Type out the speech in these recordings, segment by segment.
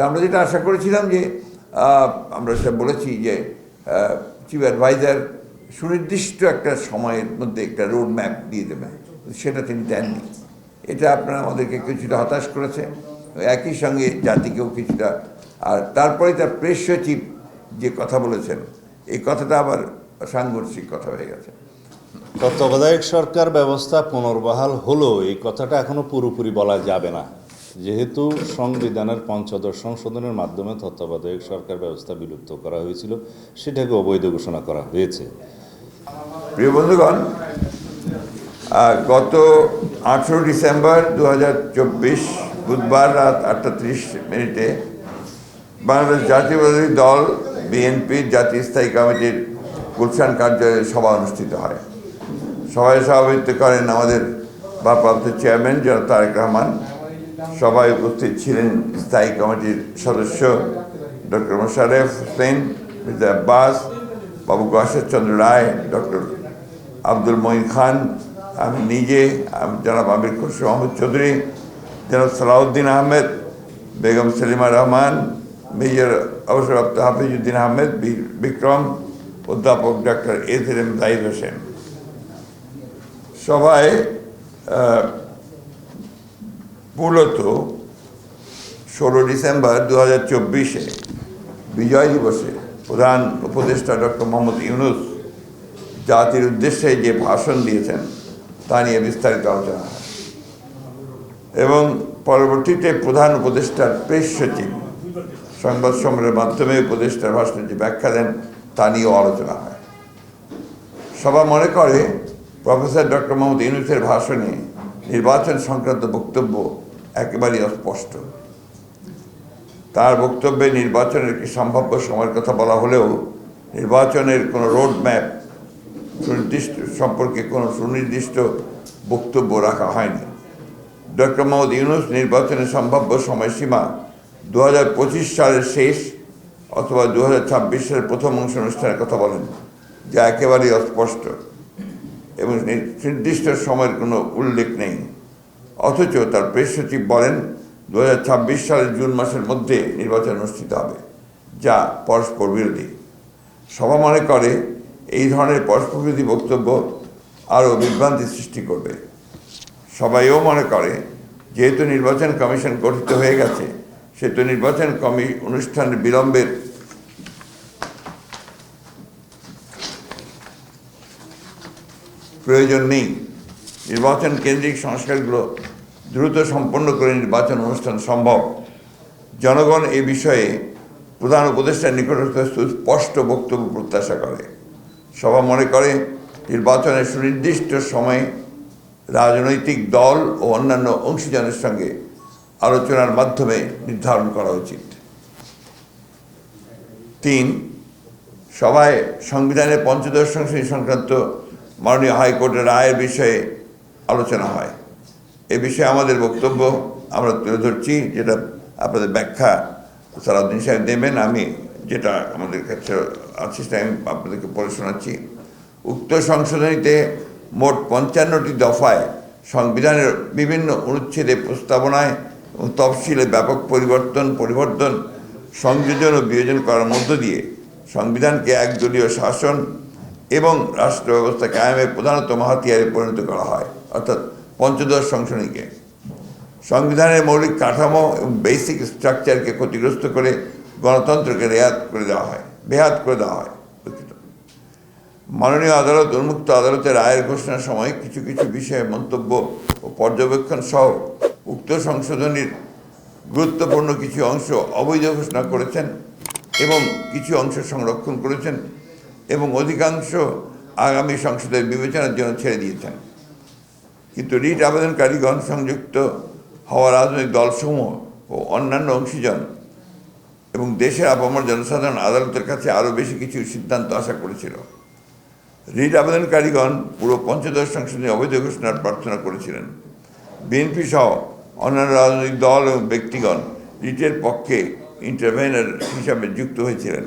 কিন্তু আমরা যেটা আশা করেছিলাম যে আমরা সেটা বলেছি যে চিফ অ্যাডভাইজার সুনির্দিষ্ট একটা সময়ের মধ্যে একটা রোড ম্যাপ দিয়ে দেবে। সেটা তিনি দেননি। এটা আপনারা আমাদেরকে কিছুটা হতাশ করেছে। একই সঙ্গে জাতিকেও কিছুটা, আর তারপরে তার প্রেস সচিব যে কথা বলেছেন, এই কথাটা আবার সাংঘর্ষিক কথা হয়ে গেছে। তত্ত্বাবধায়ক সরকার ব্যবস্থা পুনর্বহাল হলো এই কথাটা এখনও পুরোপুরি বলা যাবে না। যেহেতু সংবিধানের পঞ্চদশ সংশোধনের মাধ্যমে তত্ত্বাবধায়ক সরকার ব্যবস্থা বিলুপ্ত করা হয়েছিল, সেটাকে অবৈধ ঘোষণা করা হয়েছে। প্রিয় বন্ধুগণ গত আঠেরো ডিসেম্বর দু হাজার চব্বিশ বুধবার রাত আটটা ত্রিশ মিনিটে বাংলাদেশ জাতীয়বাদী দল বিএনপির জাতীয় স্থায়ী কমিটির গুলশান কার্যালয়ে সভা অনুষ্ঠিত হয়। সভায় সভাপতিত্ব করেন আমাদের ভারপ্রাপ্ত চেয়ারম্যান জনাব তারেক রহমান। সভায় উপস্থিত ছিলেন স্থায়ী কমিটির সদস্য ডক্টর মোশারেফ হোসেন, মির্জা আব্বাস, বাবু গশের চন্দ্র রায়, ডক্টর আব্দুল মঈন খান, আমি নিজে, আমি জনাব আমির খুশরু মোহাম্মদ চৌধুরী, জনাব সালাউদ্দিন আহমেদ, বেগম সেলিমা রহমান, মেজর অবসরপ্রাপ্ত হাফিজুদ্দিন আহমেদ বিক্রম, অধ্যাপক doctor S M Zahid Hossain. সভায় মূলত ষোলো ডিসেম্বর দু হাজার চব্বিশে বিজয় দিবসে প্রধান উপদেষ্টা ডক্টর মোহাম্মদ ইউনুস জাতির উদ্দেশ্যে যে ভাষণ দিয়েছেন, তা নিয়ে বিস্তারিত আলোচনা হয়। এবং পরবর্তীতে প্রধান উপদেষ্টার প্রেস সচিব, সংবাদ সম্মেলনের মাধ্যমে উপদেষ্টার ভাষণে যে ব্যাখ্যা দেন, তা নিয়েও আলোচনা হয়। সভা মনে করে প্রফেসর ডক্টর মোহাম্মদ ইউনুসের ভাষণে নির্বাচন সংক্রান্ত বক্তব্য একেবারেই অস্পষ্ট। তার বক্তব্যে নির্বাচনের একটি সম্ভাব্য সময়ের কথা বলা হলেও নির্বাচনের কোনো রোড ম্যাপ সুনির্দিষ্ট, সম্পর্কে কোনো সুনির্দিষ্ট বক্তব্য রাখা হয়নি। ডক্টর মোহাম্মদ ইউনুস নির্বাচনের সম্ভাব্য সময়সীমা দু হাজার পঁচিশ সালের শেষ অথবা দু হাজার ছাব্বিশ সালের প্রথম অংশ অনুষ্ঠানের কথা বলেন, যা একেবারেই অস্পষ্ট এবং নির্দিষ্ট সময়ের কোনো উল্লেখ নেই। অথচ তার প্রেস সচিব বলেন দু হাজার ছাব্বিশ সালের জুন মাসের মধ্যে নির্বাচন অনুষ্ঠিত হবে, যা পরস্পর বিরোধী। সভা মনে করে, এই ধরনের পরস্পর বিরোধী বক্তব্য আরও বিভ্রান্তি সৃষ্টি করবে। সবাইও মনে করে, যেহেতু নির্বাচন কমিশন গঠিত হয়ে গেছে, সেহেতু নির্বাচন কমি, অনুষ্ঠানের বিলম্বের প্রয়োজন নেই। নির্বাচন কেন্দ্রিক সংস্কারগুলো দ্রুত সম্পন্ন করে নির্বাচন অনুষ্ঠান সম্ভব। জনগণ এ বিষয়ে প্রধান উপদেষ্টার নিকটস্থ সুস্পষ্ট বক্তব্য প্রত্যাশা করে। সভা মনে করে, নির্বাচনের সুনির্দিষ্ট সময়ে রাজনৈতিক দল ও অন্যান্য অংশীজনের সঙ্গে আলোচনার মাধ্যমে নির্ধারণ করা উচিত। তিন, সভায় সংবিধানের পঞ্চদশ সংশোধনী সংক্রান্ত মাননীয় হাইকোর্টের রায়ের বিষয়ে আলোচনা হয়। এ বিষয়ে আমাদের বক্তব্য আমরা তুলে ধরছি, যেটা আপনাদের ব্যাখ্যা সালাউদ্দিন সাহেব দেবেন, আমি যেটা আমাদের কাছে আছে সেটা আমি আপনাদেরকে পড়ে শোনাচ্ছি। উক্ত সংশোধনীতে মোট পঞ্চান্নটি দফায় সংবিধানের বিভিন্ন অনুচ্ছেদে প্রস্তাবনায় এবং তফসিলে ব্যাপক পরিবর্তন পরিবর্তন, সংযোজন ও বিয়োজন করার মধ্য দিয়ে সংবিধানকে একদলীয় শাসন এবং রাষ্ট্র ব্যবস্থা কায়েমের প্রধানতম হাতিয়ারে পরিণত করা হয়। অর্থাৎ পঞ্চদশ সংশোধনীকে। সংবিধানের মৌলিক কাঠামো এবং বেসিক স্ট্রাকচারকে ক্ষতিগ্রস্ত করে গণতন্ত্রকে রেয়াত করে দেওয়া হয়, বেহাত করে দেওয়া হয় মাননীয় আদালত উন্মুক্ত আদালতের রায়ের ঘোষণার সময় কিছু কিছু বিষয়ে মন্তব্য ও পর্যবেক্ষণ সহ উক্ত সংশোধনীর গুরুত্বপূর্ণ কিছু অংশ অবৈধ ঘোষণা করেছেন এবং কিছু অংশ সংরক্ষণ করেছেন এবং অধিকাংশ আগামী সংসদের বিবেচনার জন্য ছেড়ে দিয়েছেন। কিন্তু রিট আবেদনকারীগণ সংযুক্ত হওয়া রাজনৈতিক দলসমূহ ও অন্যান্য অংশীজন এবং দেশের আপামর জনসাধারণ আদালতের কাছে আরও বেশি কিছু সিদ্ধান্ত আশা করেছিল। রিট আবেদনকারীগণ পুরো পঞ্চদশ সংসদে অবৈধ ঘোষণার প্রার্থনা করেছিলেন। বিএনপি সহ অন্যান্য রাজনৈতিক দল এবং ব্যক্তিগণ রিটের পক্ষে ইন্টারভেনার হিসাবে যুক্ত হয়েছিলেন।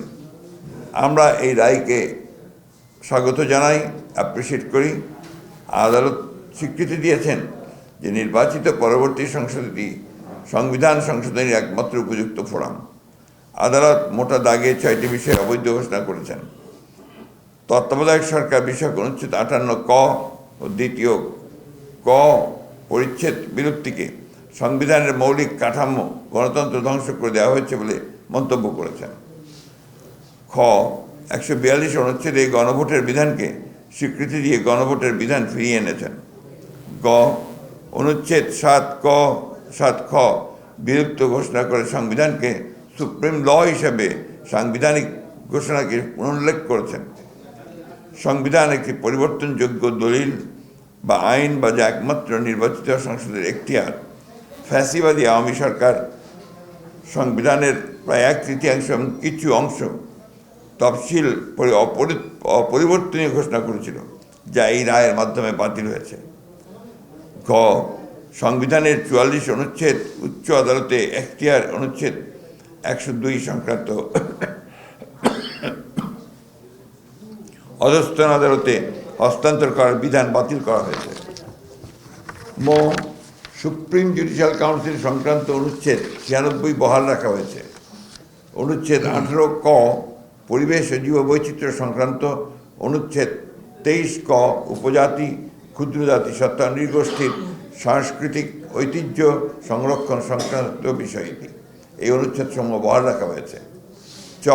আমরা এই রায়কে স্বাগত জানাই অ্যাপ্রিসিয়েট করি। আদালত স্বীকৃতি দিয়েছেন যে নির্বাচিত পরবর্তী সংসদটি সংবিধান সংশোধনের একমাত্র উপযুক্ত ফোরাম। আদালত মোটা দাগে ছয়টি বিষয়ে অবৈধ ঘোষণা করেছেন। তত্ত্বাবধায়ক সরকার বিষয়ক অনুচ্ছেদ আটান্ন ক ও দ্বিতীয় ক পরিচ্ছেদ বিলুপ্তিকে সংবিধানের মৌলিক কাঠামো গণতন্ত্র ধ্বংস করে দেওয়া হয়েছে বলে মন্তব্য করেছেন। খ, একশো বিয়াল্লিশ অনুচ্ছেদে গণভোটের বিধানকে স্বীকৃতি দিয়ে গণভোটের বিধান ফিরিয়ে এনেছেন। গ অনুচ্ছেদ সাত ক, সাত খ বিলুপ্ত ঘোষণা করে সংবিধানকে সুপ্রিম ল হিসেবে সাংবিধানিক ঘোষণাকে পুনর্লেখ করেছেন। সংবিধান একটি পরিবর্তনযোগ্য দলিল বা আইন বা যা একমাত্র নির্বাচিত সংসদের এখতিয়ার। ফ্যাসিবাদী আওয়ামী সরকার সংবিধানের প্রায় এক তৃতীয়াংশ এবং কিছু অংশ তফসিল অপরি- অপরিবর্তনীয় ঘোষণা করেছিল, যা এই রায়ের মাধ্যমে বাতিল হয়েছে। গ সংবিধানের চুয়াল্লিশ অনুচ্ছেদ, উচ্চ আদালতে এখতিয়ার অনুচ্ছেদ, একশো দুই সংক্রান্ত। অধস্থন আদালতে হস্তান্তর করার বিধান বাতিল করা হয়েছে। ম, সুপ্রিম জুডিশিয়াল কাউন্সিল সংক্রান্ত অনুচ্ছেদ ছিয়ানব্বই বহাল রাখা হয়েছে। অনুচ্ছেদ আঠেরো ক, পরিবেশ ও জীববৈচিত্র্য সংক্রান্ত অনুচ্ছেদ তেইশ ক, উপজাতি ক্ষুদ্র জাতি, সত্তা, নৃগোষ্ঠীর সাংস্কৃতিক ঐতিহ্য সংরক্ষণ সংক্রান্ত বিষয়টি। এই অনুচ্ছেদ সমূহ বহাল রাখা হয়েছে। চ,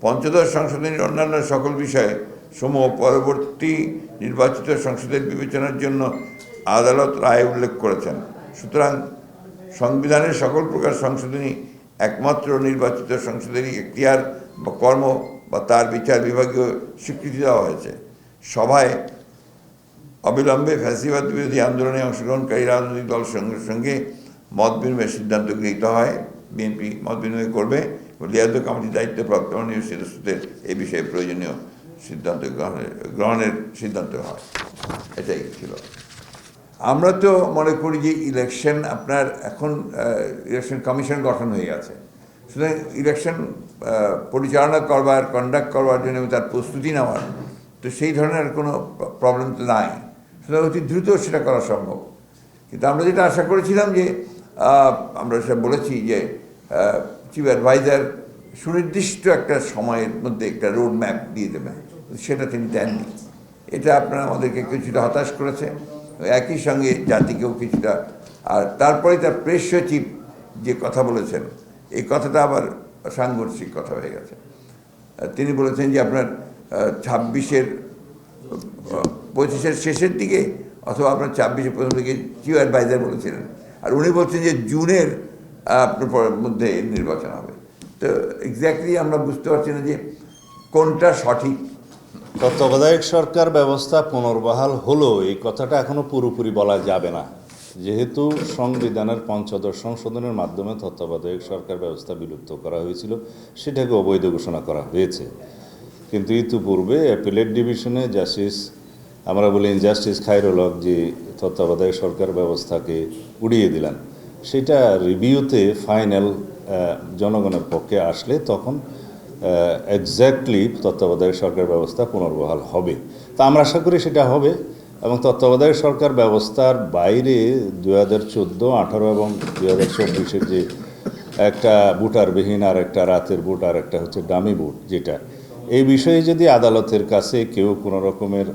পঞ্চদশ সংশোধনীর অন্যান্য সকল বিষয়ে সমূহ পরবর্তী নির্বাচিত সংসদের বিবেচনার জন্য আদালত রায় উল্লেখ করেছেন। সুতরাং সংবিধানের সকল প্রকার সংশোধনী একমাত্র নির্বাচিত সংসদেরই এখতিয়ার বা কর্ম বা তার বিচার বিভাগীয় স্বীকৃতি দেওয়া হয়েছে। সভায় অবিলম্বে ফ্যাসিবাদ বিরোধী আন্দোলনে অংশগ্রহণকারী রাজনৈতিক দল সঙ্গে সঙ্গে মত বিনিময়ের সিদ্ধান্ত গৃহীত হয়। বিএনপি মত বিনিময় করবে লিয়াদ কমিটির দায়িত্বপ্রাপ্ত মাননীয় সদস্যদের এই বিষয়ে প্রয়োজনীয় সিদ্ধান্ত গ্রহণের গ্রহণের সিদ্ধান্ত হয়। এটাই ছিল। আমরা তো মনে করি যে ইলেকশন আপনার এখন ইলেকশন কমিশন গঠন হয়ে গেছে। সুতরাং ইলেকশন পরিচালনা করবার কন্ডাক্ট করবার জন্য তার প্রস্তুতি নেওয়ার তো সেই ধরনের কোনো প্রবলেম তো নাই। সুতরাং অতি দ্রুত সেটা করা সম্ভব। কিন্তু আমরা যেটা আশা করেছিলাম যে আমরা সেটা বলেছি যে চিফ অ্যাডভাইজার সুনির্দিষ্ট একটা সময়ের মধ্যে একটা রোড ম্যাপ দিয়ে দেবেন। সেটা তিনি দেননি। এটা আপনারা আমাদেরকে কিছুটা হতাশ করেছে। একই সঙ্গে জাতিকেও কিছুটা আর তারপরে তার প্রেস সচিব যে কথা বলেছেন, এই কথাটা আবার সাংঘর্ষিক কথা হয়ে গেছে। তিনি বলেছেন যে আপনার ছাব্বিশের পঁচিশের শেষের দিকে অথবা আপনার ছাব্বিশের প্রথম দিকে চিফ অ্যাডভাইজার বলেছিলেন। আর উনি বলছেন যে জুনের আপনার মধ্যে নির্বাচন হবে। তো এক্স্যাক্টলি আমরা বুঝতে পারছি না যে কোনটা সঠিক। তত্ত্বাবধায়ক সরকার ব্যবস্থা পুনর্বহাল হলেও এই কথাটা এখনও পুরোপুরি বলা যাবে না। যেহেতু সংবিধানের পঞ্চদশ সংশোধনের মাধ্যমে তত্ত্বাবধায়ক সরকার ব্যবস্থা বিলুপ্ত করা হয়েছিল, সেটাকে অবৈধ ঘোষণা করা হয়েছে। কিন্তু ইতিপূর্বে অ্যাপিলেট ডিভিশনে জাস্টিস আমরা বলি জাস্টিস খায়রুল হক যে তত্ত্বাবধায়ক সরকার ব্যবস্থাকে উড়িয়ে দিলেন। সেটা রিভিউতে ফাইনাল জনগণের পক্ষে আসলে তখন এক্স্যাক্টলি তত্ত্বাবধায়ক সরকার ব্যবস্থা পুনর্বহাল হবে। তা আমরা আশা করি সেটা হবে এবং তত্ত্বাবধায়ক সরকার ব্যবস্থার বাইরে দু হাজার চোদ্দ আঠারো এবং দু হাজার চব্বিশের যে একটা বুটারবিহীন আর একটা রাতের বুট আর একটা হচ্ছে ডামি বুট, যেটা এই বিষয়ে যদি আদালতের কাছে কেউ কোনো রকমের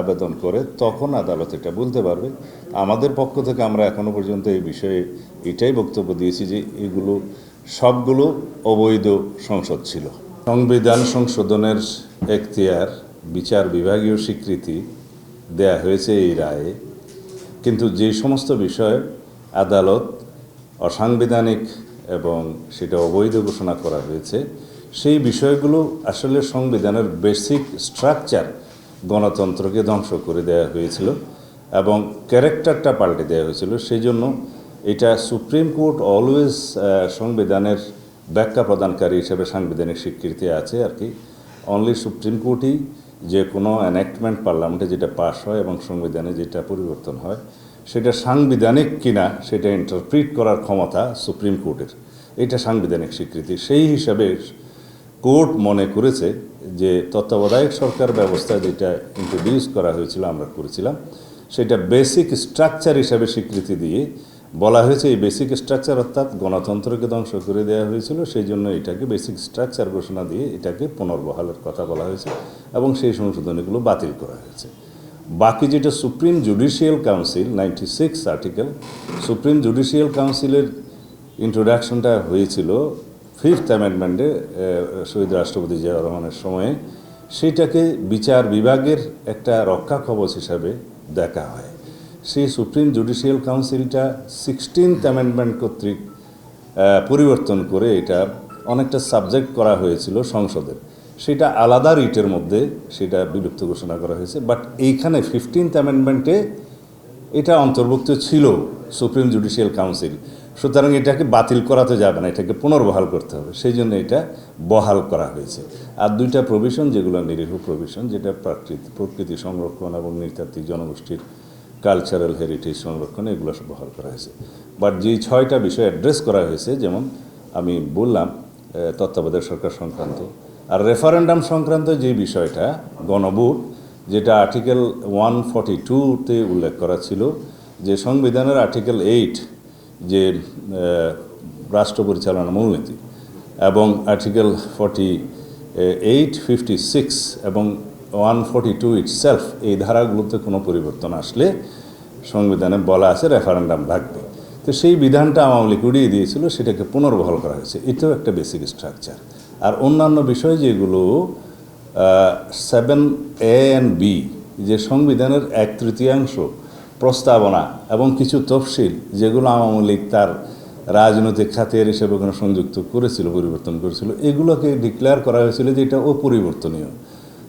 আবেদন করে, তখন আদালত এটা বলতে পারবে। আমাদের পক্ষ থেকে আমরা এখনও পর্যন্ত এই বিষয়ে এটাই বক্তব্য দিয়েছি যে এগুলো সবগুলো অবৈধ সংসদ ছিল। সংবিধান সংশোধনের এখতিয়ার বিচার বিভাগীয় স্বীকৃতি দেয়া হয়েছে এই রায়ে। কিন্তু যে সমস্ত বিষয়ে আদালত অসাংবিধানিক এবং সেটা অবৈধ ঘোষণা করা হয়েছে সেই বিষয়গুলো আসলে সংবিধানের বেসিক স্ট্রাকচার গণতন্ত্রকে ধ্বংস করে দেওয়া হয়েছিল এবং ক্যারেক্টারটা পাল্টে দেওয়া হয়েছিল। সেই জন্য এটা সুপ্রিম কোর্ট অলওয়েজ সংবিধানের ব্যাখ্যা প্রদানকারী হিসেবে সাংবিধানিক স্বীকৃতি আছে আর কি। অনলি সুপ্রিম কোর্টই যে কোনো অ্যানেক্টমেন্ট পার্লামেন্টে যেটা পাস হয় এবং সংবিধানে যেটা পরিবর্তন হয়, সেটা সাংবিধানিক কিনা সেটা ইন্টারপ্রিট করার ক্ষমতা সুপ্রিম কোর্টের। এটা সাংবিধানিক স্বীকৃতি। সেই হিসাবে কোর্ট মনে করেছে যে তত্ত্বাবধায়ক সরকার ব্যবস্থা যেটা ইন্ট্রোডিউস করা হয়েছিল, আমরা করেছিলাম, সেটা বেসিক স্ট্রাকচার হিসাবে স্বীকৃতি দিয়ে বলা হয়েছে, এই বেসিক স্ট্রাকচার অর্থাৎ গণতন্ত্রকে ধ্বংস করে দেওয়া হয়েছিল, সেই জন্য এটাকে বেসিক স্ট্রাকচার ঘোষণা দিয়ে এটাকে পুনর্বহালের কথা বলা হয়েছে এবং সেই সংশোধনীগুলো বাতিল করা হয়েছে। বাকি যেটা supreme judicial council ninety six article supreme judicial কাউন্সিলের ইন্ট্রোডাকশনটা হয়েছিল ফিফথ অ্যামেন্ডমেন্টে শহীদ রাষ্ট্রপতি জিয়াউর রহমানের সময়ে সেটাকে বিচার বিভাগের একটা রক্ষা কবচ হিসাবে দেখা হয়। সেই সুপ্রিম জুডিশিয়াল কাউন্সিলটা সিক্সটিন্থ অ্যামেন্ডমেন্ট কর্তৃক পরিবর্তন করে এটা অনেকটা সাবজেক্ট করা হয়েছিল সংসদের। সেটা আলাদা রিটের মধ্যে সেটা বিলুপ্ত ঘোষণা করা হয়েছে বাট এইখানে ফিফটিন্থ অ্যামেন্ডমেন্টে এটা অন্তর্ভুক্ত ছিল সুপ্রিম জুডিশিয়াল কাউন্সিল সুতরাং এটাকে বাতিল করাতে যাবে না, এটাকে পুনর্বহাল করতে হবে। সেই জন্য এটা বহাল করা হয়েছে। আর দুইটা প্রভিশন যেগুলো নিরীহ প্রভিশন যেটা প্রাকৃতিক প্রকৃতি সংরক্ষণ এবং নৃতাত্ত্বিক জনগোষ্ঠীর কালচারাল হেরিটেজ সংরক্ষণ, এগুলো সব বহাল করা হয়েছে। বাট যেই ছয়টা বিষয় অ্যাড্রেস করা হয়েছে, যেমন আমি বললাম তত্ত্বাবধায়ক সরকার সংক্রান্ত, আর রেফারেন্ডাম সংক্রান্ত যে বিষয়টা, গণভোট, যেটা আর্টিকেল ওয়ান ফর্টি টুতে উল্লেখ করা ছিল, যে সংবিধানের আর্টিকেল এইট যে রাষ্ট্র পরিচালনা মূলনীতি এবং article forty eight fifty six এবং ওয়ান ফর্টি টু ইটসেলফ এই ধারাগুলোতে কোনো পরিবর্তন আসলে সংবিধানে বলা আছে রেফারেন্ডাম লাগবে তো সেই বিধানটা আওয়ামী লীগ উড়িয়ে দিয়েছিল, সেটাকে পুনর্বহাল করা হয়েছে। এটাও একটা বেসিক স্ট্রাকচার। আর অন্যান্য বিষয় যেগুলো সেভেন এ অ্যান্ড বি, যে সংবিধানের এক তৃতীয়াংশ প্রস্তাবনা এবং কিছু তফসিল যেগুলো আওয়ামী লীগ তার রাজনৈতিক খাতের হিসেবে ওখানে সংযুক্ত করেছিল, পরিবর্তন করেছিল, এগুলোকে ডিক্লেয়ার করা হয়েছিল যে এটা অপরিবর্তনীয়।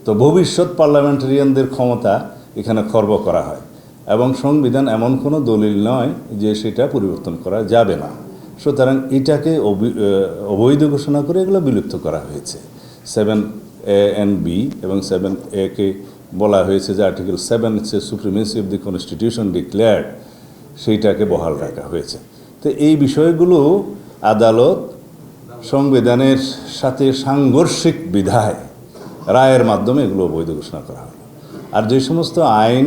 তো ভবিষ্যৎ পার্লামেন্টারিয়ানদের ক্ষমতা এখানে খর্ব করা হয় এবং সংবিধান এমন কোনো দলিল নয় যে সেটা পরিবর্তন করা যাবে না। সুতরাং এটাকে অবৈধ ঘোষণা করে এগুলো বিলুপ্ত করা হয়েছে। সেভেন এ এন বি এবং সেভেন এ কে বলা হয়েছে যে আর্টিকেল সেভেন হচ্ছে supremacy of the constitution declared, সেইটাকে বহাল রাখা হয়েছে। তো এই বিষয়গুলো আদালত সংবিধানের সাথে সাংঘর্ষিক বিধায় রায়ের মাধ্যমে এগুলো বৈধ ঘোষণা করা হলো। আর যে সমস্ত আইন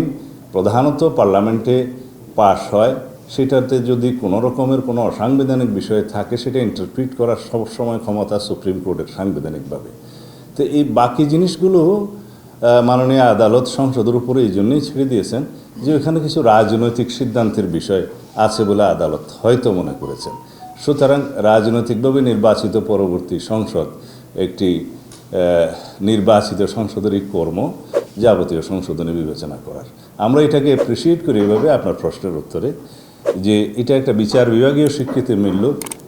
প্রধানত পার্লামেন্টে পাশ হয়, সেটাতে যদি কোনো রকমের কোনো অসাংবিধানিক বিষয় থাকে, সেটা ইন্টারপ্রিট করার সবসময় ক্ষমতা সুপ্রিম কোর্টের সাংবিধানিকভাবে। তো এই বাকি জিনিসগুলো মাননীয় আদালত সংসদের উপরে এই জন্যই ছেড়ে দিয়েছেন যে ওখানে কিছু রাজনৈতিক সিদ্ধান্তের বিষয় আছে বলে আদালত হয়তো মনে করেছেন। সুতরাং রাজনৈতিকভাবে নির্বাচিত পরবর্তী সংসদ একটি নির্বাচিত সংসদেরই কর্ম যাবতীয় সংশোধনে বিবেচনা করার। আমরা এটাকে অ্যাপ্রিসিয়েট করি এভাবে আপনার প্রশ্নের উত্তরে যে এটা একটা বিচার বিভাগীয় স্বীকৃতি মিলল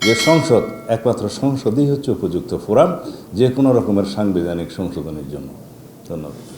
যে সংসদ একমাত্র সংসদই হচ্ছে উপযুক্ত ফোরাম যে কোনো রকমের সাংবিধানিক সংশোধনের জন্য। ধন্যবাদ।